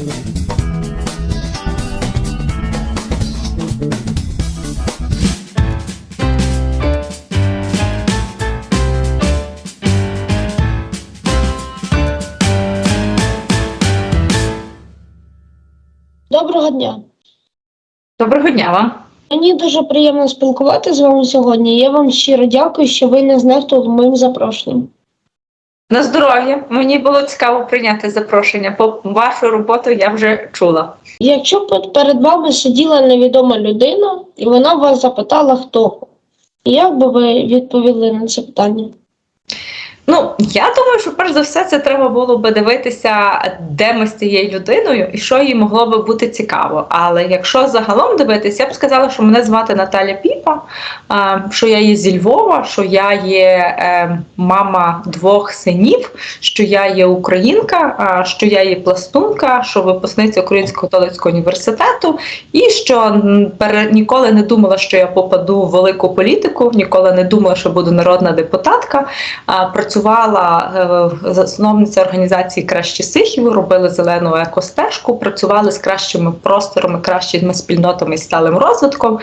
Доброго дня. Доброго дня вам. Мені дуже приємно спілкуватися з вами сьогодні. Я вам щиро дякую, що ви не знехтували моїм запрошенням. На здоров'я. Мені було цікаво прийняти запрошення. Бо вашу роботу я вже чула. Якщо перед вами сиділа невідома людина, і вона вас запитала, хто як би ви відповіли на це питання? Ну, я думаю, що перш за все це треба було би дивитися, де ми з цією людиною і що їй могло би бути цікаво. Але якщо загалом дивитися, я б сказала, що мене звати Наталя Піпа, що я є зі Львова, що я є е, мама двох синів, що я є українка, що я є пластунка, що випускниця Українського католицького університету, і що ніколи не думала, що я попаду в велику політику, ніколи не думала, що буду народна депутатка. Працювала е, засновниця організації Кращі Сихів, робили зелену екостежку, працювали з кращими просторами, кращими спільнотами і сталим розвитком.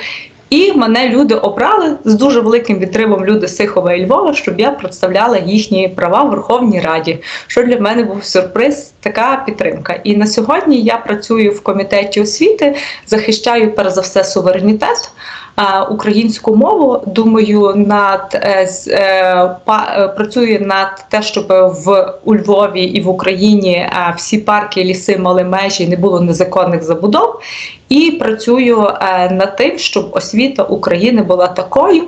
І мене люди обрали з дуже великим відривом люди Сихова і Львова, щоб я представляла їхні права в Верховній Раді. Що для мене був сюрприз, така підтримка. І на сьогодні я працюю в комітеті освіти, захищаю перш за все суверенітет. Українську мову думаю над е, е, е, працюю над те, щоб в у Львові і в Україні всі парки, ліси мали межі, не було незаконних забудов. І працюю над тим, щоб освіта України була такою,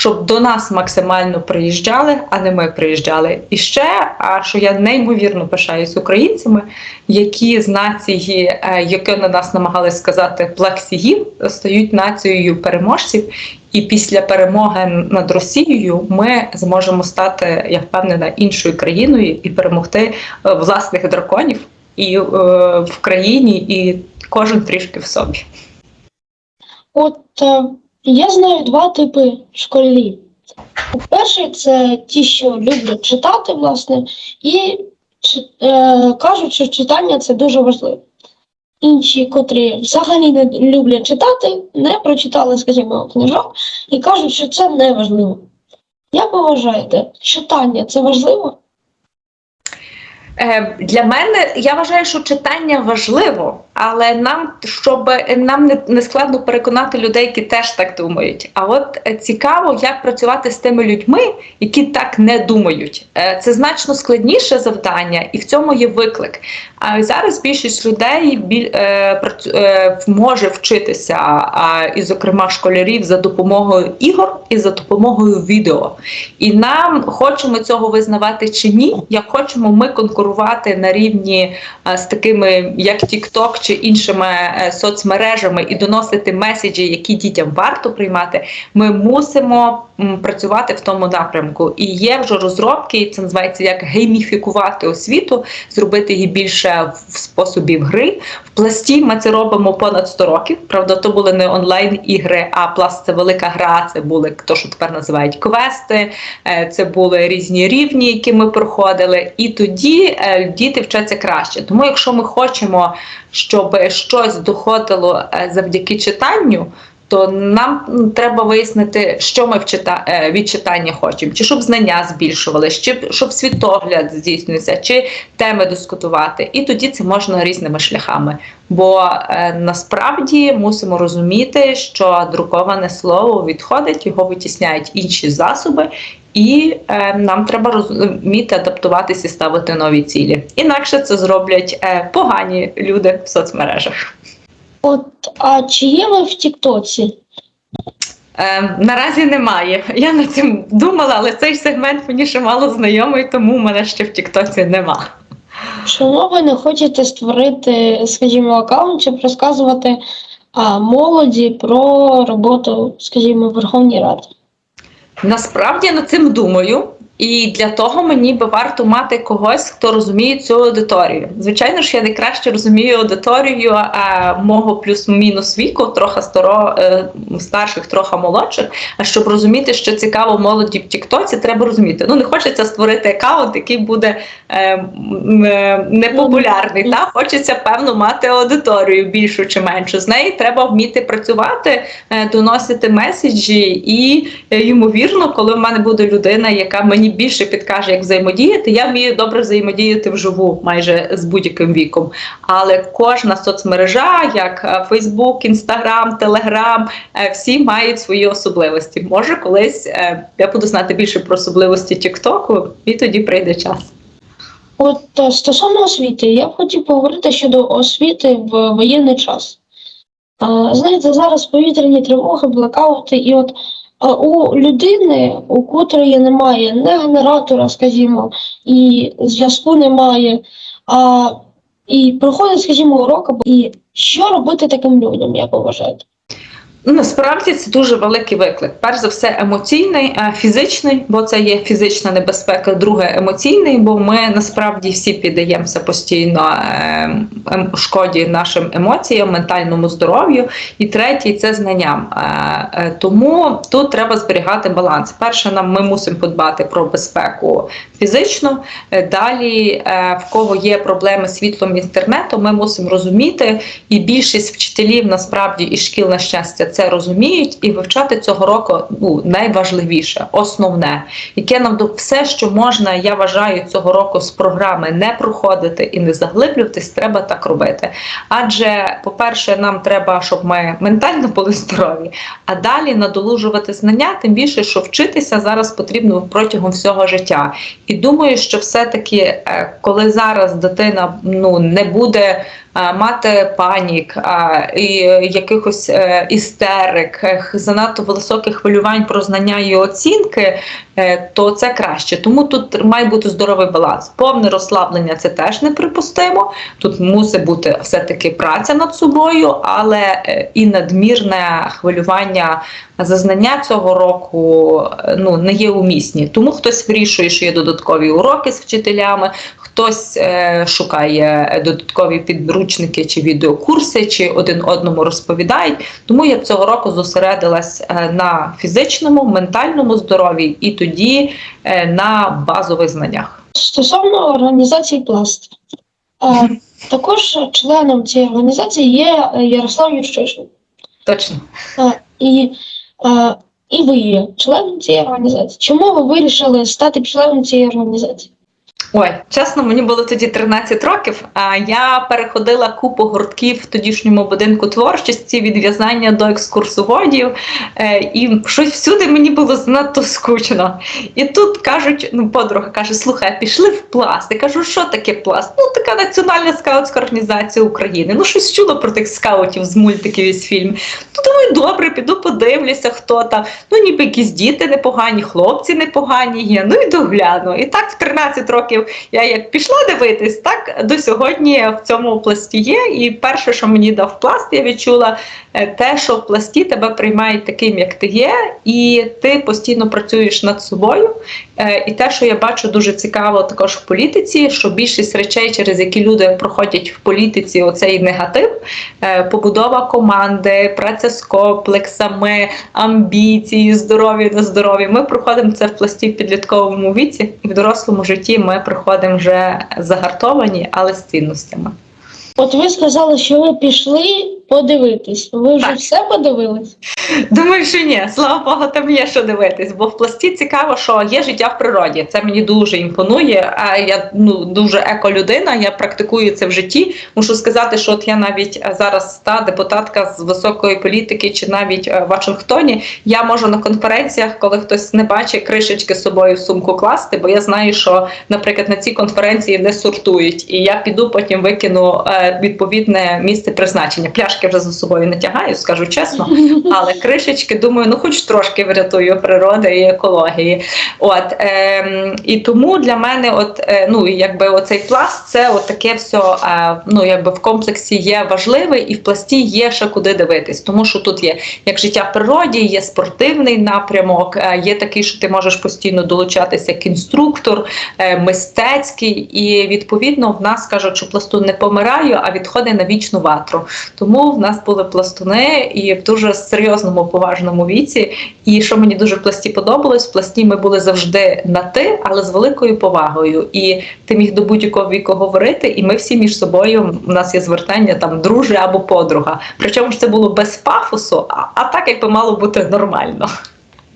щоб до нас максимально приїжджали, а не ми приїжджали. І ще, а що я неймовірно пишаюсь українцями, які з нації, е, яке на нас намагались сказати плексігів, стають нацією переможців. І після перемоги над Росією ми зможемо стати, я впевнена, іншою країною і перемогти е, власних драконів і е, в країні, і кожен трішки в собі. От е, я знаю два типи школярів. Перший це ті, що люблять читати, власне, і е, кажуть, що читання це дуже важливо. Інші, котрі взагалі не люблять читати, не прочитали, скажімо, книжок, і кажуть, що це не важливо. Як ви вважаєте, читання це важливо? Е, Для мене я вважаю, що читання важливо, але нам щоб нам не, не складно переконати людей, які теж так думають. А от е, цікаво, як працювати з тими людьми, які так не думають. Е, Це значно складніше завдання, і в цьому є виклик. А зараз більшість людей біль, е, може вчитися, і, зокрема, школярів за допомогою ігор і за допомогою відео. І нам хочемо цього визнавати чи ні, як хочемо ми конкурувати на рівні з такими, як TikTok чи іншими е, соцмережами, і доносити меседжі, які дітям варто приймати. Ми мусимо працювати в тому напрямку. І є вже розробки, це називається як гейміфікувати освіту, зробити її більше в способі гри. В пласті ми це робимо понад 100 років. Правда, то були не онлайн ігри, а пласт це велика гра. Це були то, що тепер називають квести. е, Це були різні рівні, які ми проходили. І тоді е, діти вчаться краще. Тому, якщо ми хочемо, щоб щось доходило е, завдяки читанню. То нам треба вияснити, що ми е, від читання хочемо, чи щоб знання збільшувалися, чи щоб світогляд здійснювався, чи теми дискутувати. І тоді це можна різними шляхами. Бо е, насправді мусимо розуміти, що друковане слово відходить, його витісняють інші засоби, і е, нам треба розуміти, адаптуватися і ставити нові цілі. Інакше це зроблять е, погані люди в соцмережах. От, а чи є ви в Тіктоці? Е, наразі немає. Я над цим думала, але цей сегмент мені ще мало знайомий, тому в мене ще в Тіктоці нема. Чому ви не хочете створити, скажімо, аккаунт, щоб розказувати а, молоді про роботу, скажімо, Верховній Раді? Насправді я над цим думаю. І для того мені би варто мати когось, хто розуміє цю аудиторію. Звичайно ж, я найкраще розумію аудиторію а, мого плюс-мінус віку, трохи старо, е, старших, трохи молодших. А щоб розуміти, що цікаво молоді в Тіктоці, треба розуміти. Ну не хочеться створити аккаунт, який буде е, е, непопулярний. Та хочеться певно мати аудиторію більшу чи меншу. З нею треба вміти працювати, е, доносити меседжі, і е, ймовірно, коли в мене буде людина, яка мені більше підкаже, як взаємодіяти, я вмію добре взаємодіяти вживу, майже з будь-яким віком. Але кожна соцмережа, як Instagram, Telegram, е, всі мають свої особливості. Може, колись е, я буду знати більше про особливості TikTok, і тоді прийде час. От е, стосовно освіти, я б хотів поговорити щодо освіти в воєнний час. Знаєте, зараз повітряні тривоги, блекаути, і от у людини, у котрої немає не генератора, скажімо, і зв'язку немає, а і проходить, скажімо, урок, і що робити таким людям, як ви вважаєте? Ну, Насправді це дуже великий виклик. Перш за все, емоційний, фізичний, бо це є фізична небезпека. Друге емоційний, бо ми насправді всі піддаємося постійно ем, ем, шкоді нашим емоціям, ментальному здоров'ю. І третій це знанням. Е, е, Тому тут треба зберігати баланс. Перше, нам ми мусимо подбати про безпеку фізично. Е, Далі, в кого є проблеми з світлом інтернету, ми мусимо розуміти, і більшість вчителів насправді і шкіл на щастя це розуміють, і вивчати цього року ну найважливіше, основне, яке нам все, що можна, я вважаю, цього року з програми не проходити і не заглиблюватись, треба так робити. Адже, по-перше, нам треба, щоб ми ментально були здорові, а далі надолужувати знання, тим більше, що вчитися зараз потрібно протягом всього життя. І думаю, що все-таки, е, коли зараз дитина ну не буде мати панік і е, якихось е, істерик, занадто високих хвилювань про знання і оцінки, е, то це краще. Тому тут має бути здоровий баланс. Повне розслаблення це теж неприпустимо. Тут мусить бути все-таки праця над собою, але і надмірне хвилювання за знання цього року ну не є умісні. Тому хтось вирішує, що є додаткові уроки з вчителями, хтось е, шукає додаткові підручники чи відеокурси, чи один одному розповідають. Тому я б цього року зосередилась е, на фізичному, ментальному здоров'ї і тоді е, на базових знаннях. Стосовно організації пласт, е, також членом цієї організації є е, Ярослав Юрчишин. Точно. Е, І, е, і ви є членом цієї організації. Чому ви вирішили стати членом цієї організації? Ой, чесно, мені було тоді 13 років. А я переходила купу гуртків в тодішньому будинку творчості від в'язання до екскурсоводів, е, і щось всюди мені було занадто скучно. І тут кажуть, ну подруга каже: слухай, пішли в пласт. Я кажу, що таке пласт? Ну, така національна скаутська організація України. Ну, щось чула про тих скаутів з мультиків і з фільмів. Ну, думаю, добре, піду подивлюся, хто там. Ну, ніби якісь діти непогані, хлопці непогані є. Ну і догляну. І так в 13 років я як пішла дивитись, так до сьогодні в цьому пласті є. І перше, що мені дав пласт, я відчула е, те, що в пласті тебе приймають таким, як ти є, і ти постійно працюєш над собою. Е, І те, що я бачу дуже цікаво також в політиці, що більшість речей, через які люди проходять в політиці, оцей негатив, е, побудова команди, праця з комплексами, амбіції, здоров'я на здоров'я. Ми проходимо це в пласті в підлітковому віці, і в дорослому житті ми приходимо вже загартовані, але з цінностями. От ви сказали, що ви пішли подивитись. Ви вже Так. все подивились? Думаю, що ні, слава Богу, там є що дивитись, бо в пласті цікаво, що є життя в природі. Це мені дуже імпонує. А я ну дуже еко-людина, я практикую це в житті. Мушу сказати, що от я навіть е, зараз та депутатка з високої політики, чи навіть е, в Вашингтоні, я можу на конференціях, коли хтось не бачить кришечки з собою в сумку класти, бо я знаю, що, наприклад, на цій конференції не сортують, і я піду потім викину е, відповідне місце призначення. Пляшки іграшки вже за собою не тягаю, скажу чесно. Але кришечки, думаю, ну хоч трошки врятую природи і екології. От ем, і тому для мене, от е, ну якби оцей пласт, це от таке все е, ну якби в комплексі є важливий, і в пласті є ще куди дивитись, тому що тут є як життя в природі, є спортивний напрямок, е, є такий, що ти можеш постійно долучатися як інструктор, е, мистецький, і відповідно в нас кажуть, що пластун не помирає, а відходить на вічну ватру. Тому в нас були пластуни і в дуже серйозному поважному віці. І що мені дуже в пласті подобалось, в пласті ми були завжди на ти, але з великою повагою. І ти міг до будь-якого віку говорити, і ми всі між собою. У нас є звертання там друже або подруга. Причому ж це було без пафосу, а, а так якби мало бути нормально.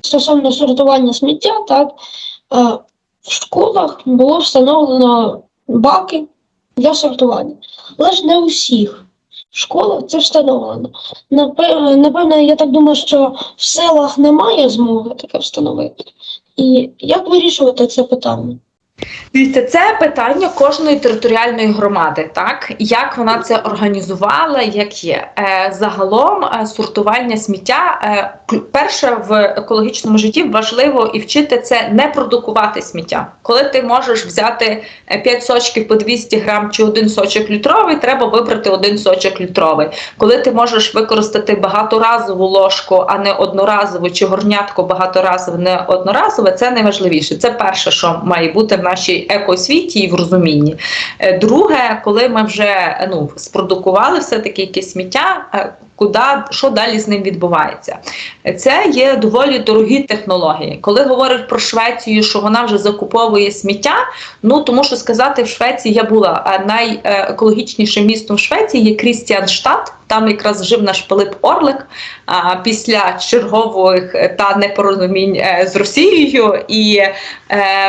Стосовно сортування сміття, так е, в школах було встановлено баки для сортування. Але ж не у всіх школах це встановлено. Напевно, я так думаю, що в селах немає змоги таке встановити. І як вирішувати це питання? Дивіться, це питання кожної територіальної громади, так як вона це організувала, як є е, загалом е, сортування сміття. Е, перше в екологічному житті важливо і вчити це не продукувати сміття. Коли ти можеш взяти 5 сочків по 200 грам чи один сочок літровий, треба вибрати один сочок літровий. Коли ти можеш використати багаторазову ложку, а не одноразову, чи горнятко багаторазове, не одноразове, це найважливіше. Це перше, що має бути нашій екосвіті і в розумінні. Е, Друге, коли ми вже е, ну, спродукували все-таки якесь сміття, е, куди що далі з ним відбувається? Е, Це є доволі дорогі технології. Коли говорять про Швецію, що вона вже закуповує сміття, ну тому що сказати в Швеції я була найекологічнішим містом в Швеції є Крістіанштадт. Там якраз жив наш Пилип Орлик а, після чергових е, та непорозумінь е, з Росією. І е,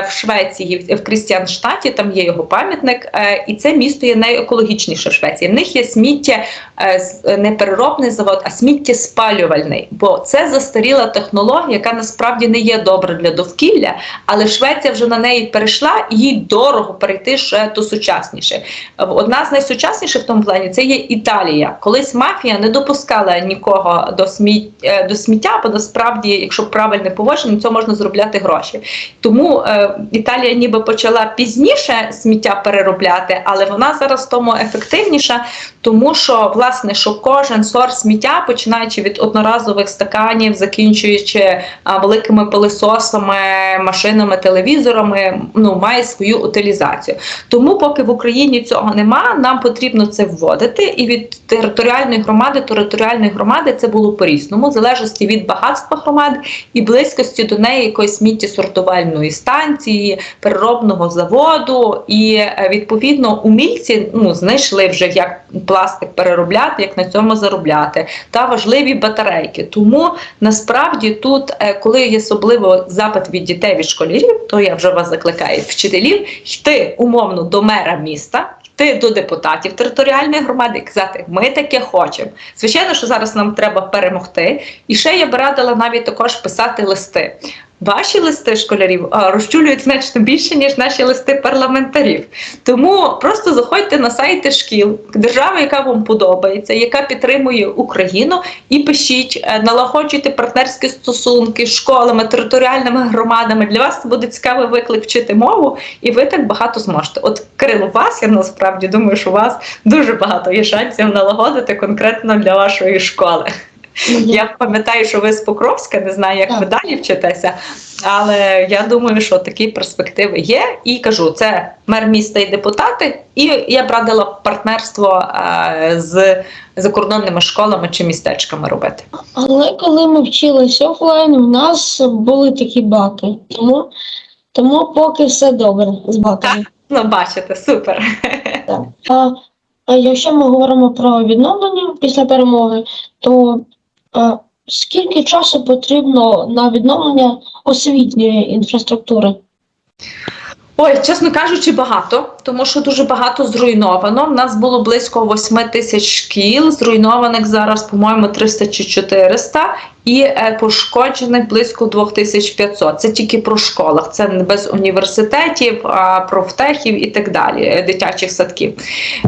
в Швеції, в Крістіанштаті, там є його пам'ятник, е, і це місто є найекологічніше в Швеції. В них є сміття е, з- не переробний завод, а сміттєспалювальний. Бо це застаріла технологія, яка насправді не є добра для довкілля, але Швеція вже на неї перейшла, і їй дорого перейти ще до сучасніше. Одна з найсучасніших в тому плані це є Італія. Колись мафія не допускала нікого до сміття, до сміття, бо насправді, якщо правильне поводження, це можна заробляти гроші. Тому е, Італія ніби почала пізніше сміття переробляти, але вона зараз тому ефективніша, тому що власне що кожен сорт сміття, починаючи від одноразових стаканів, закінчуючи великими пилисосами, машинами, телевізорами, ну має свою утилізацію. Тому, поки в Україні цього нема, нам потрібно це вводити. І від територіальної громади, територіальної громади це було по-різному, в залежності від багатства громади і близькості до неї якоїсь сміттєсортувальної станції, переробного заводу. І е, відповідно умільці ну, знайшли вже як пластик переробляти, як на цьому заробляти, та важливі батарейки. Тому насправді тут, е, коли є особливо запит від дітей від школярів, то я вже вас закликаю вчителів йти умовно до мера міста. Йти до депутатів територіальної громади і казати, ми таке хочемо. Звичайно, що зараз нам треба перемогти. І ще я б радила навіть також писати листи. Ваші листи школярів розчулюють значно більше, ніж наші листи парламентарів. Тому просто заходьте на сайти шкіл, держави, яка вам подобається, яка підтримує Україну, і пишіть, е, налагоджуйте партнерські стосунки з школами, територіальними громадами. Для вас це буде цікавий виклик вчити мову, і ви так багато зможете. От Кирило, вас я насправді думаю, що у вас дуже багато є шансів налагодити конкретно для вашої школи. Я пам'ятаю, що ви з Покровська, не знаю, як Так. ви далі вчитеся, але я думаю, що такі перспективи є. І кажу, це мер міста і депутати, і я б радила партнерство е, з закордонними школами чи містечками робити. Але коли ми вчилися офлайн, у нас були такі баки. Тому, тому поки все добре з баками. Ну, бачите, супер. Так. А, якщо ми говоримо про відновлення після перемоги, то скільки часу потрібно на відновлення освітньої інфраструктури? Ой, чесно кажучи, багато. Тому що дуже багато зруйновано. У нас було близько 8 тисяч шкіл, зруйнованих зараз, по-моєму, 300 чи 400, і е, пошкоджених близько 2500. Це тільки про школах, це не без університетів, а профтехів і так далі, е, дитячих садків.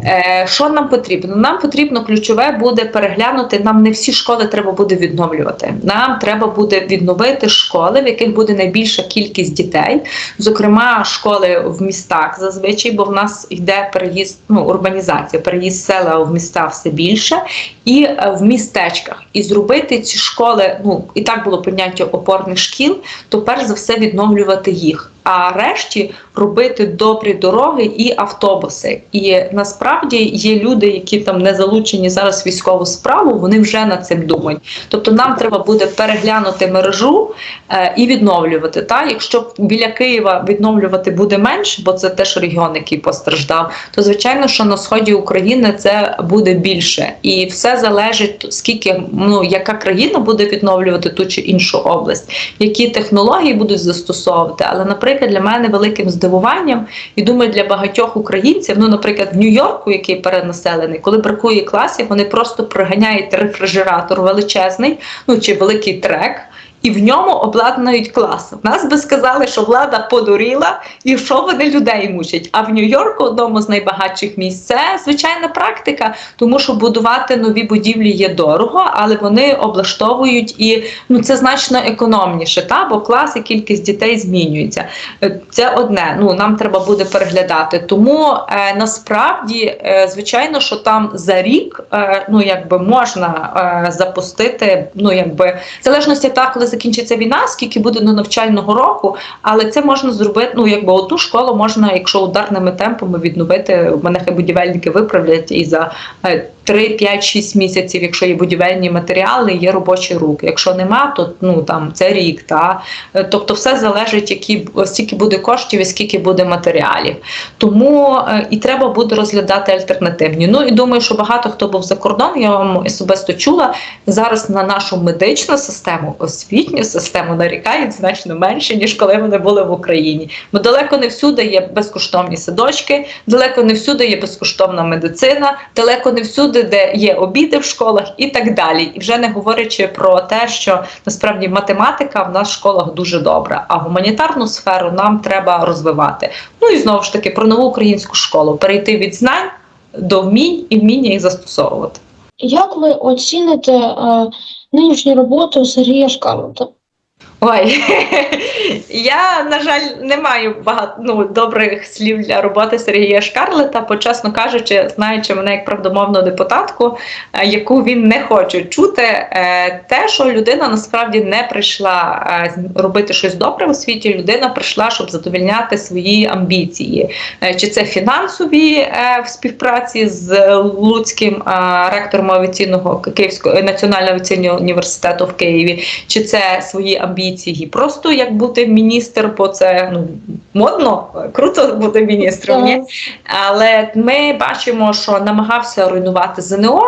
Е, що нам потрібно? Нам потрібно ключове буде переглянути. Нам не всі школи треба буде відновлювати. Нам треба буде відновити школи, в яких буде найбільша кількість дітей, зокрема школи в містах зазвичай, бо в нас йде переїзд, ну урбанізація, переїзд села в міста все більше, і е, в містечках. І зробити ці школи, ну і так було поняття опорних шкіл, то перш за все відновлювати їх. А решті робити добрі дороги і автобуси. І насправді є люди, які там не залучені зараз в військову справу, вони вже над цим думають. Тобто нам треба буде переглянути мережу е, і відновлювати. Та якщо біля Києва відновлювати буде менше, бо це теж регіон, який постраждав, то звичайно, що на сході України це буде більше, і все залежить скільки ну яка країна буде відновлювати ту чи іншу область, які технології будуть застосовувати. Але, наприклад, для мене великим здивуванням, і думаю, для багатьох українців, ну, наприклад, в Нью-Йорку, який перенаселений, коли бракує класів, вони просто приганяють рефрижератор величезний, ну чи великий трек. І в ньому обладнають клас. В нас би сказали, що влада подуріла і що вони людей мучать. А в Нью-Йорку, одному з найбагатших місць, це звичайна практика, тому що будувати нові будівлі є дорого, але вони облаштовують і ну це значно економніше, та бо клас і кількість дітей змінюється. Е, Це одне. Ну нам треба буде переглядати. Тому е, насправді, е, звичайно, що там за рік е, ну якби можна е, запустити, ну якби в залежності так, коли закінчиться війна, скільки буде до навчального року, але це можна зробити. Ну якби одну школу можна, якщо ударними темпами відновити. У мене хай будівельники виправлять і за е, 3, 5, 6 місяців, якщо є будівельні матеріали, є робочі руки. Якщо нема, то ну там це рік. Та Е, тобто, все залежить, які скільки буде коштів і скільки буде матеріалів. Тому е, і треба буде розглядати альтернативні. Ну і думаю, що багато хто був за кордон. Я вам особисто чула зараз на нашу медичну систему, освітню систему нарікають значно менше ніж коли вони були в Україні. Бо далеко не всюди є безкоштовні садочки, далеко не всюди є безкоштовна медицина, далеко не всюди, де є обіди в школах і так далі. І вже не говорячи про те, що насправді математика в нас в школах дуже добра, а гуманітарну сферу нам треба розвивати. Ну і знову ж таки про нову українську школу перейти від знань до вмінь і вміння їх застосовувати. Як ви оціните е, нинішню роботу Сергія Шкарлета? Ой, я, на жаль, не маю багато ну, добрих слів для роботи Сергія Шкарлета, почесно кажучи, знаючи мене як правдомовну депутатку, е, яку він не хоче чути, е, те, що людина насправді не прийшла е, робити щось добре у світі, людина прийшла, щоб задовільняти свої амбіції. Чи це фінансові в співпраці з Луцьким ректором авіаційного Київського національного авіаційного університету в Києві, чи це свої амбіції, просто як бути міністр, бо це ну модно, круто бути міністром. Ні? Але ми бачимо, що намагався руйнувати ЗНО.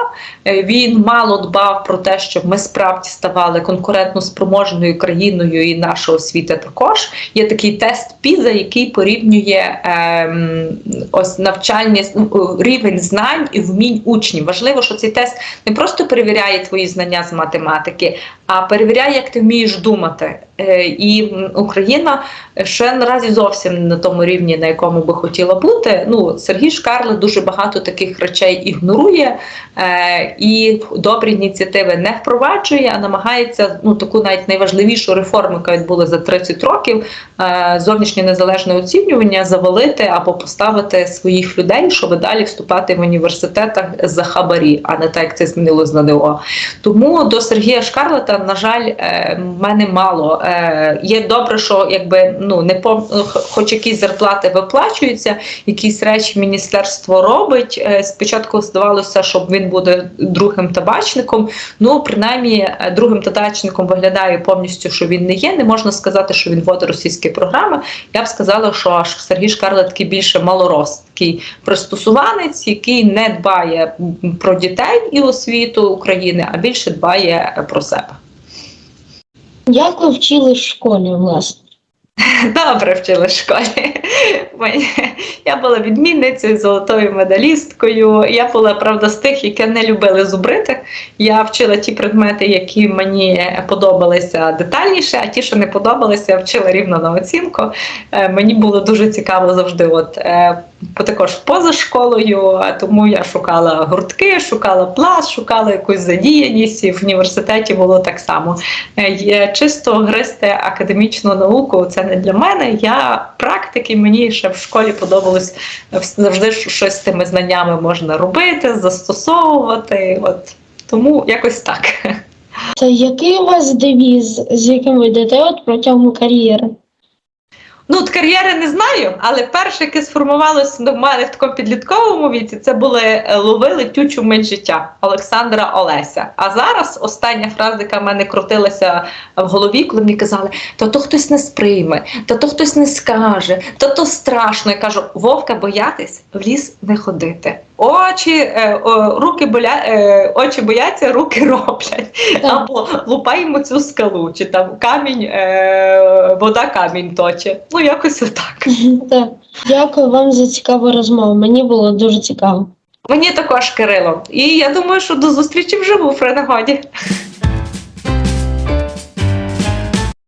Е, Він мало дбав про те, щоб ми справді ставали конкурентно спроможною країною, і наша освіта також. Є такий тест ПІЗа, який порівнює ем, ось навчальні ну, рівень знань і вмінь учнів. Важливо, що цей тест не просто перевіряє твої знання з математики, а перевіряє, як ти вмієш думати. Е, І Україна ще наразі зовсім не на тому рівні, на якому би хотіла бути. Ну, Сергій Шкарле дуже багато таких речей ігнорує е, і добрі ініціативи не впроваджує, а намагається ну таку навіть найважливішу реформу, яка відбулася за 30 років, е, зовнішнє незалежне оцінювання завалити або поставити своїх людей, щоб далі вступати в університетах за хабарі, а не так, як це змінилось на НИО. Тому до Сергія Шкарлета, на жаль, е, в мене мало. Е, Є добре, що якби ну не по хоч якісь зарплати виплачуються, якісь речі міністерство робить. Е, Спочатку здавалося, що він буде другим табачником. Ну, принаймні, е, другим табачником виглядає повністю, що він не є. Не можна сказати, що він вводить російські програми. Я б сказала, що аж Сергій Шкарлет такий більше малорос, такий пристосуванець, який не дбає про дітей і освіту України, а більше дбає е, про себе. Як ви вчили в школі, власне? Добре вчила в школі. Я була відмінницею, золотою медалісткою. Я була, правда, з тих, які не любили зубрити. Я вчила ті предмети, які мені подобалися детальніше, а ті, що не подобалися, я вчила рівно на оцінку. Е, Мені було дуже цікаво завжди, от е, також поза школою, тому я шукала гуртки, шукала пласт, шукала якусь задіяність. І в університеті було так само. Е, є Чисто гристи академічну науку це не для мене. Я практики, мені ще в школі подобалось е, завжди щось з тими знаннями можна робити, застосовувати. От тому якось так. Та який у вас девіз, з яким ви йдете от протягом кар'єри? Ну, от кар'єри не знаю, але перше, яке сформувалося до мене в такому підлітковому віці, це були ловили тючу мить життя Олександра Олеся. А зараз остання фраза, яка в мене крутилася в голові, коли мені казали, то то хтось не сприйме, то то хтось не скаже, то то страшно. Я кажу, вовка боятись, в ліс не ходити. Очі, е, руки боля, е, очі бояться, руки роблять. Так. Або лупаємо цю скалу, чи там камінь, е, вода камінь точе. Ну, якось отак. Так. Дякую вам за цікаву розмову. Мені було дуже цікаво. Мені також Кирило. І я думаю, що до зустрічі вживу при нагоді.